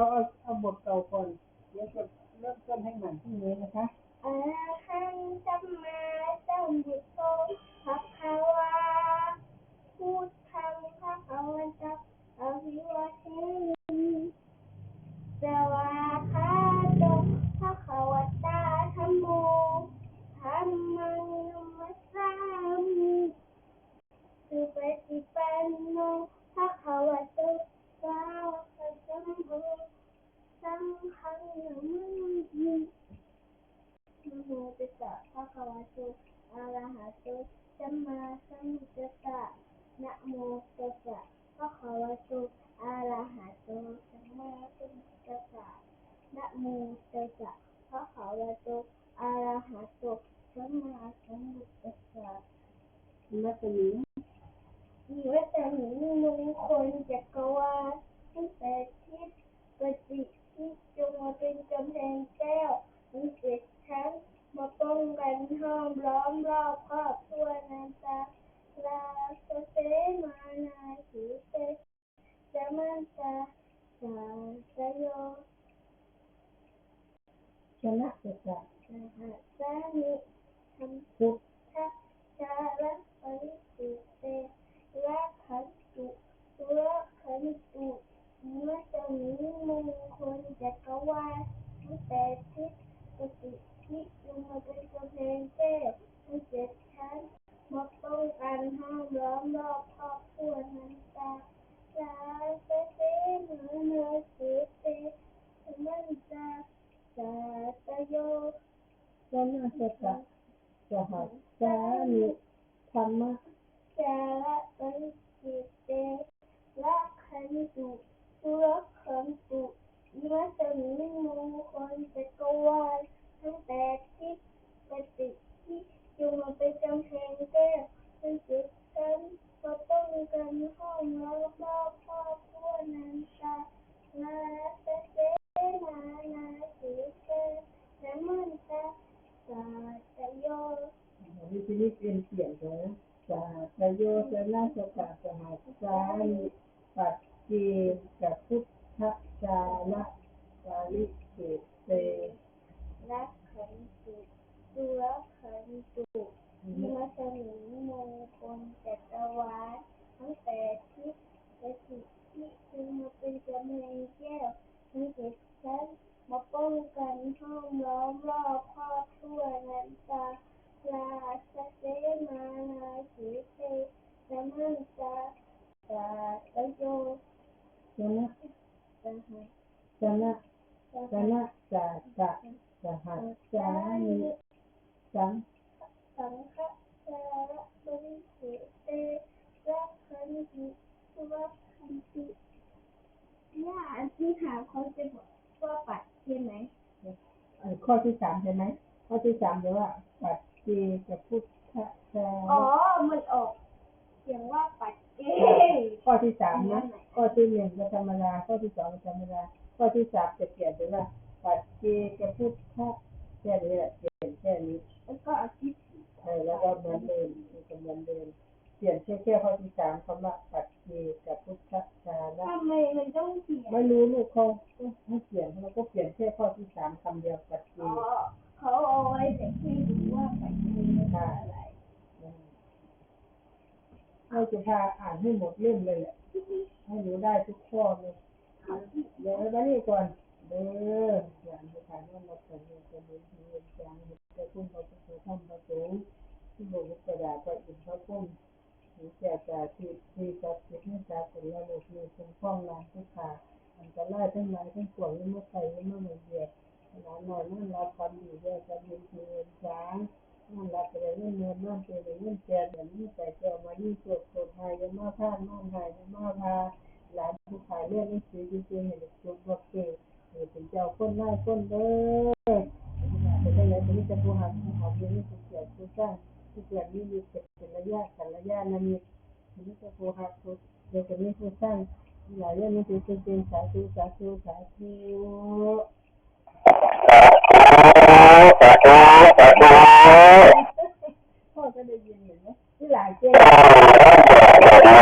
เราเอาเอาบทเก่าก่อน เดี๋ยวจะเริ่มต้นให้ใหม่ที่นี้นะคะ อาหังสัมมาสัมพุทโธภะคะ โตอะระหะโตสัมมาสัมพุทธัสสะนะโมตัสสะภะคะวะโตอะระหะโตสัมมาสัมพุทธัสสะนะโมตัสสะภะคะวะโตอะระหะโตสัมมาสัมพุทธัสสะนักเรียนมีวัตถุมงคลจักรวาลตั้งแต่ทิศปฏิทิศจงมาเป็นกำแพงแก้วมีเจ็ดชั้นมาป้องกั นห้อมล้อมรอบครอบทั่วนาตาลาสเตมานาสีเตจะมันตาสาสโยชนะจะจะสหัสามิธรรมพุทธ ทักจาระปริสุทเตละขันตุละขันตุเมื่อจะมีมงคลจักรวาลตั้งแต่ทิศปฏิทิศลงมาเป็นกำแพงแก้วทั้งเจ็ดชั้นมาป้องกันห้อมล้อมรอบครอบครัวนันตาลาเตเตมานาสีเตสมันตาสาตโย ชนะจะจะสหัสสามิธรรมะจาระปริจิตเตละขันตุตุละขันตุมัสมิมงคลจักรวาลทั้งแปดทิศปฏิทิศจงมาเป็นกำแพงแก้วทั้งเจ็ดชั้นมาป้องกันห้อมล้อมรอบครอบครัวนันตาลาสเตนานาสีเตน้ำมันตาสาตโย วิธีนี้เปลี่ยนเขียนเลยสาสโยชนะจะจะสหัสสามิปัจเจกับพุทธจาระปาริสุทเตรักขันตุตุรักขันตุมัสมิงมงคลจักรวาลทั้งแปดทิศและสิทธิจึงมาเป็นกำแพงแก้วทั้งเจ็ดชั้นมาป้องกันห้อมล้อมรอบครอบทั่วนันตาลาสเตมานาสีเตสมั นตาสาตโยชนะสหัสชนะชนะจะจะหัสสามิสังสังฆจาระบริสุทเตรักขันติรักขันติเนี่ยอันที่ถามเขาจะบอกว่าปัดใช่ไหมเอ่อข้อที่สามใช่ไหมข้อที่สามเดี๋ยวว่าปัจเจกับพุทธจาอ๋อมันออกเสียงว่าปัดเจ ข้อที่สามนะข้อที่หนึ่งก็ธรรมดาข้อที่สองก็ธรรมดาข้อที่สามจะเปลี่ยนเป็นว่าปัจเจกับพุทธแค่นี้แหละเปลี่ยนแค่นี้แล้วก็อาทิตย์เออแล้วก็เหมือนเดิมก็เหมือนเดิมเปลี่ยนแค่แค่ข้อที่สามคำว่าปัจเจกับพุทธจาระทำไมมันต้องเขียนไม่รู้ลูกเขาให้เปลี่ยนเขาก็เปลี่ยนแค่ข้อที่สามคำเดียวปัจเจอ๋อเขาเอาไว้แต่ให้ดูว่าปัดเจคืออะไร เราจะพาอ่านให้หมดเล่มเลยแหละให้หนูได้ทุกข้อเลยเดี๋ยวมานี่ก่อนเด้ออย่างในการว่าเราเป็นจะมีเรียนจางจะพุ่งเราจะทำประตูที่บอกว่ากระดาษก็อินพระพุ่มหรือจะจะที่ที่จะที่ให้จะเป็นระบบมีคุ้มครองนานทุกขาอันตรายทั้งหลายทั้งปวงเมื่อใครเมื่อมันเดียดหลานนอนนั่นรับความดีด้วยจะมีเรียนจาง นั่นรับไปเลยเงินเงินนั่นเป็นเงินแจกแบบนี้แต่เจ้ามานี่งสวดสวดไทยยังมาพาดมาหายยังมาพาหลานผู้ขายเรื่องนี้ซื้อจริงๆเห็นจุกบกเก่เห็นเป็นเจ้าคนไล่คนเด้อแต่ก็ยังมีแต่ผู้หาผู้หาเรื่องนี้ผู้เกียผู้สร้างผู้เกียนี่มีเป็นระยะกันระยะนั้นมีมีแต่ผู้หาผู้เดี๋ยวจะมีผู้สร้างหลายเรื่องนี้เป็นเป็นสาธุสาธุสาธุ พ่อก็ได้ยินเห็นไหมที่หลายเจ้า